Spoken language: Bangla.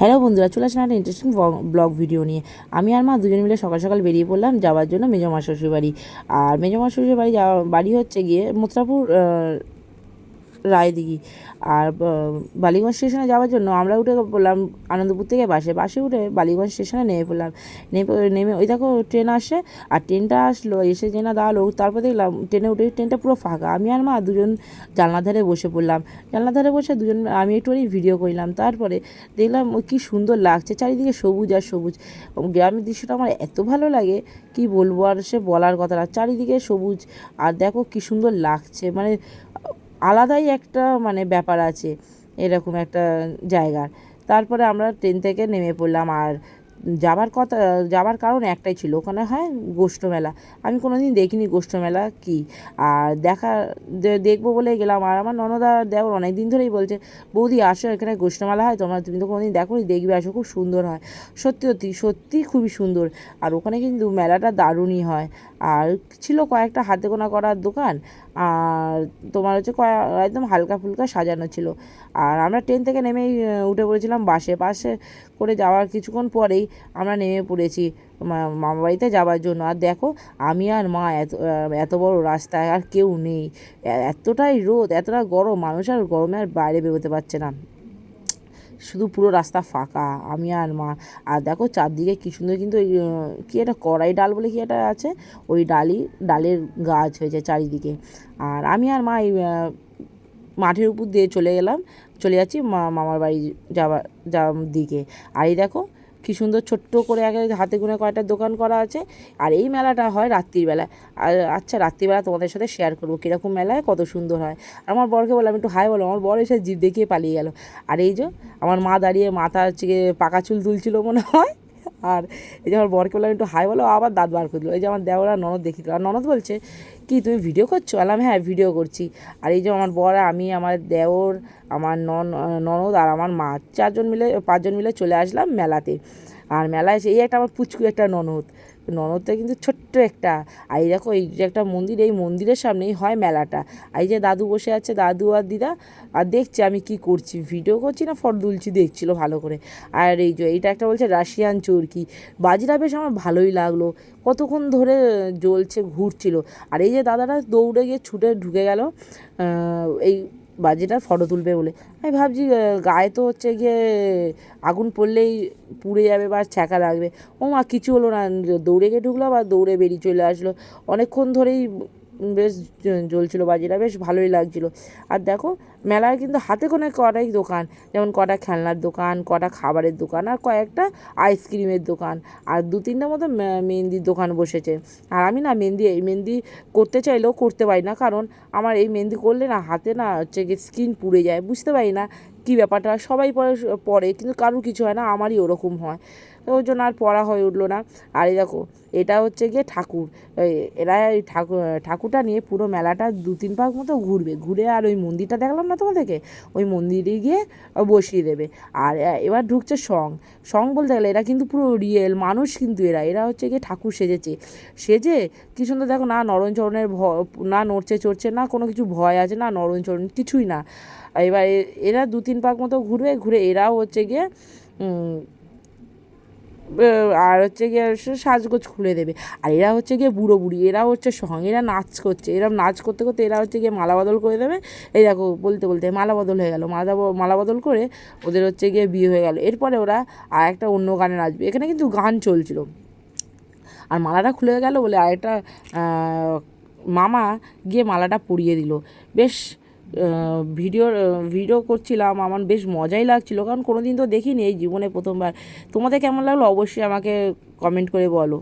হ্যালো বন্ধুরা, চলে আসলাম একটা ইন্টারেস্টিং ব্লগ ভিডিও নিয়ে। আমি আর মা দুজন মিলে সকাল সকাল বেরিয়ে পড়লাম যাওয়ার জন্য মেজমা শ্বশুর বাড়ি। আর মেজমা শ্বশুর বাড়ি যাওয়া, বাড়ি হচ্ছে গিয়ে মথুরাপুর রায়দিঘি। আর বালিগঞ্জ স্টেশনে যাওয়ার জন্য আমরা উঠে পড়লাম আনন্দপুর থেকে বাসে। বাসে উঠে বালিগঞ্জ স্টেশনে নেমে পড়লাম। নেমে ওই দেখো ট্রেন আসে আর ট্রেনটা আসলো, এসে যে না দাঁড়াল, তারপর দেখলাম ট্রেনে উঠে, ট্রেনটা পুরো ফাঁকা। আমি আর মা দুজন জানলা ধারে বসে পড়লাম। জানলা ধারে বসে দুজন, আমি একটুখানি ভিডিও করলাম। তারপরে দেখলাম ও কী সুন্দর লাগছে, চারিদিকে সবুজ আর সবুজ। গ্রামের দৃশ্যটা আমার এত ভালো লাগে, কি বলব আর সে বলার কথা না, চারিদিকে সবুজ। আর দেখো কী সুন্দর লাগছে মানে আলাদাই একটা মানে ব্যাপার আছে, এরকম একটা জায়গার। তারপরে আমরা ট্রেন থেকে নেমে পড়লাম আর যাবার কথা, যাবার কারণ একটাই ছিল, ওখানে হয় গোষ্ঠ মেলা। আমি কোনো দিন দেখিনি গোষ্ঠ মেলা কী। আর দেখা দেখব বলে গেলাম। আর আমার ননদা দেওয়ার অনেক দিন ধরেই বলছে, বৌদি, আসো, এখানে গোষ্ঠ মেলা হয়, তোমরা তুমি তো কোনো দিন দেখো দেখবে, আসো, খুব সুন্দর হয়। সত্যি সত্যি সত্যি খুবই সুন্দর। আর ওখানে কিন্তু মেলাটা দারুণই হয়। আর ছিল কয়েকটা হাতে গোনা করার দোকান, আর তোমার হচ্ছে কয়েক একদম হালকা ফুলকা সাজানো ছিল। আর আমরা ট্রেন থেকে নেমেই উঠে পড়েছিলাম বাসে। বাসে করে যাওয়ার কিছুক্ষণ পরেই আমরা নেমে পড়েছি মামা বাড়িতে যাওয়ার জন্য। আর দেখো, আমি আর মা এত এত বড় রাস্তায় আর কেউ নেই। এতটাই রোদ, এতটা গরম, মানুষ আর গরমে আর বাইরে বেরোতে পারছে না। শুধু পুরো রাস্তা ফাঁকা। আমি আর মা, আর দেখো চারদিকে কী সুন্দর কিন্তু ওই কী একটা কড়াই ডাল বলে কি একটা আছে? ওই ডালই, ডালের গাছ হয়েছে চারিদিকে। আর আমি আর মা এই মাঠের উপর দিয়ে চলে গেলাম। চলে যাচ্ছি মা, মামার বাড়ি যাওয়া যাওয়ার দিকে। আর এই দেখো কী সুন্দর ছোট্ট করে আগে হাতে গুনে কয়েকটা দোকান করা আছে। আর এই মেলাটা হয় রাত্রিবেলা আর আচ্ছা রাত্রিবেলা তোমাদের সাথে শেয়ার করব কীরকম মেলায় কত সুন্দর হয়। আর আমার বরকে বললাম, একটু হাই বলো, আমার বর এসে জিভ দেখিয়ে পালিয়ে গেল। আর এই যে, আমার মা দাঁড়িয়ে মাথা হচ্ছে পাকা চুল তুলছিল মনে হয়। আর এই যে আমার বরকে বললাম, একটু হাই বলো। আবার দাঁত বার করে দিল। এই যে আমার দেওরা ননদ দেখি আর ননদ বলছে, কি, তুমি ভিডিও করছ? বললাম হ্যাঁ ভিডিও করছি। আর এই যে আমার বর, আমি, আমার দেওর, আমার নন, ননদ আর আমার মা, চারজন মিলে, পাঁচজন মিলে চলে আসলাম মেলাতে। আর মেলায় এসে এই একটা আমার পুচকু একটা ননদ। ননদটা কিন্তু ছোট্ট একটা। আর এই দেখো, এই যে একটা মন্দির, এই মন্দিরের সামনেই হয় মেলাটা। আর এই যে দাদু বসে আছে, দাদু আর দিদা, আর দেখছে আমি কি করছি। ভিডিও করছি না, ফটো তুলছি, দেখছিল ভালো করে। আর এই যে, এইটা একটা বলছে রাশিয়ান চরকি। বাজিটা বেশ আমার ভালোই লাগল। কতক্ষণ ধরে জ্বলছে, ঘুরছিল। আর এই যে দাদাটা দৌড়ে গিয়ে ছুটে ঢুকে গেল এই বাজিটার ফটো তুলবে বলে। আমি ভাবছি গায়ে তো হচ্ছে গিয়ে আগুন পড়লেই পুড়ে যাবে বা ছ্যাঁকা লাগবে। ও মা, কিছু হলো না, দৌড়ে গিয়ে ঢুকলো বা দৌড়ে বেরিয়ে চলে আসলো। অনেকক্ষণ ধরেই বেশ জ্বলছিল বাজিটা, বেশ ভালোই লাগছিল। আর দেখো মেলার কিন্তু হাতে কোনো কটাই দোকান, যেমন কটা খেলনার দোকান কটা খাবারের দোকান আর কয়েকটা আইসক্রিমের দোকান। আর দু তিনটে মতো মেহেন্দির দোকান বসেছে। আর আমি না মেহেন্দি, এই মেহেন্দি করতে চাইলেও করতে পারি না, কারণ আমার এই মেহেন্দি করলে না হাতে না হচ্ছে গিয়ে স্কিন পুড়ে যায়, বুঝতে পারি না কী ব্যাপারটা। সবাই পরে পরে, কিন্তু কারোর কিছু হয় না, আমারই ওরকম হয়। ওই জন্য আর পড়া হয়ে উঠল না। আর এই দেখো, এটা হচ্ছে গিয়ে ঠাকুর। এরা ঠাকুর, ঠাকুরটা নিয়ে পুরো মেলাটা দু তিন পাক মতো ঘুরবে। ঘুরে আর ওই মন্দিরটা দেখলাম না তোমাদেরকে? ওই মন্দিরে গিয়ে বসিয়ে দেবে। আর এবার ঢুকছে সং। সং বলতে গেলে এরা কিন্তু পুরো রিয়েল মানুষ কিন্তু এরা। এরা হচ্ছে গিয়ে ঠাকুর সেজেছে। সেজে কি সুন্দর দেখো না নরণচরণের ভয় না নড়ছে চড়ছে, না কোনো কিছু ভয় আছে, না নরণচরণ কিছুই না। এবার এরা দু তিন পাক মতো ঘুরবে ঘুরে এরাও হচ্ছে গিয়ে আর হচ্ছে গিয়ে সাজগোজ খুলে দেবে। আর এরা হচ্ছে গিয়ে বুড়ো বুড়ি এরা হচ্ছে সঙ্গে এরা নাচ করছে। এরম নাচ করতে করতে এরা হচ্ছে গিয়ে মালা বদল করে দেবে। এই দেখো বলতে বলতে মালা বদল হয়ে গেল। মালা মালা বদল করে ওদের হচ্ছে গিয়ে বিয়ে হয়ে গেল। এরপরে ওরা আর একটা অন্য গানে নাচবে। এখানে কিন্তু গান চলছিল। আর মালাটা খুলে গেল বলে আরেকটা আহ, মামা গিয়ে মালাটা পরিয়ে দিল। বেশ ভিডিও ভিডিও করছিলাম, আমার বেশ মজাই লাগছিল, কারণ কোনো দিন তো দেখিনি এই জীবনে প্রথমবার। তোমাদের কেমন লাগল? অবশ্যই আমাকে কমেন্ট করে বলো।